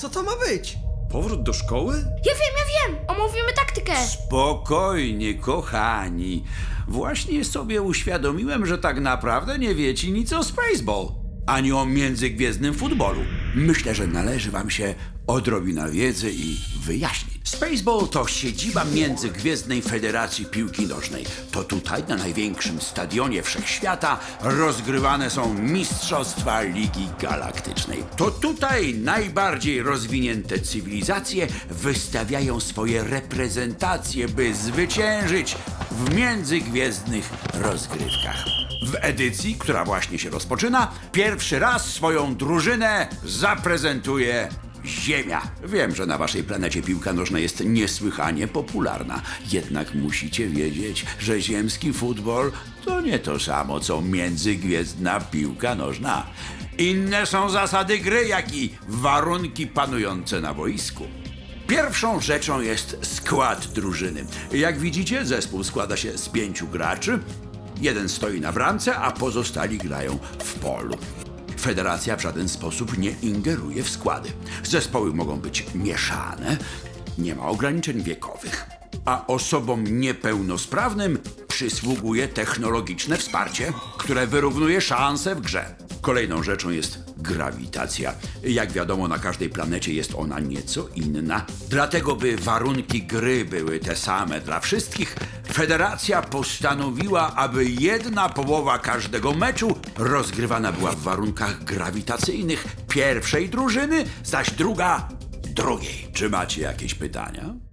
Co to ma być? Powrót do szkoły? Ja wiem, ja wiem! Omówimy taktykę! Spokojnie, kochani. Właśnie sobie uświadomiłem, że tak naprawdę nie wiecie nic o Spaceball, ani o międzygwiezdnym futbolu. Myślę, że należy wam się odrobina wiedzy i wyjaśnień. Spaceball to siedziba Międzygwiezdnej Federacji Piłki Nożnej. To tutaj, na największym stadionie wszechświata, rozgrywane są Mistrzostwa Ligi Galaktycznej. To tutaj najbardziej rozwinięte cywilizacje wystawiają swoje reprezentacje, by zwyciężyć w międzygwiezdnych rozgrywkach. W edycji, która właśnie się rozpoczyna, pierwszy raz swoją drużynę zaprezentuje Ziemia. Wiem, że na waszej planecie piłka nożna jest niesłychanie popularna, jednak musicie wiedzieć, że ziemski futbol to nie to samo co międzygwiezdna piłka nożna. Inne są zasady gry, jak i warunki panujące na boisku. Pierwszą rzeczą jest skład drużyny. Jak widzicie, zespół składa się z pięciu graczy. Jeden stoi na bramce, a pozostali grają w polu. Federacja w żaden sposób nie ingeruje w składy. Zespoły mogą być mieszane, nie ma ograniczeń wiekowych. A osobom niepełnosprawnym przysługuje technologiczne wsparcie, które wyrównuje szanse w grze. Kolejną rzeczą jest grawitacja. Jak wiadomo, na każdej planecie jest ona nieco inna. Dlatego, by warunki gry były te same dla wszystkich, Federacja postanowiła, aby jedna połowa każdego meczu rozgrywana była w warunkach grawitacyjnych pierwszej drużyny, zaś druga drugiej. Czy macie jakieś pytania?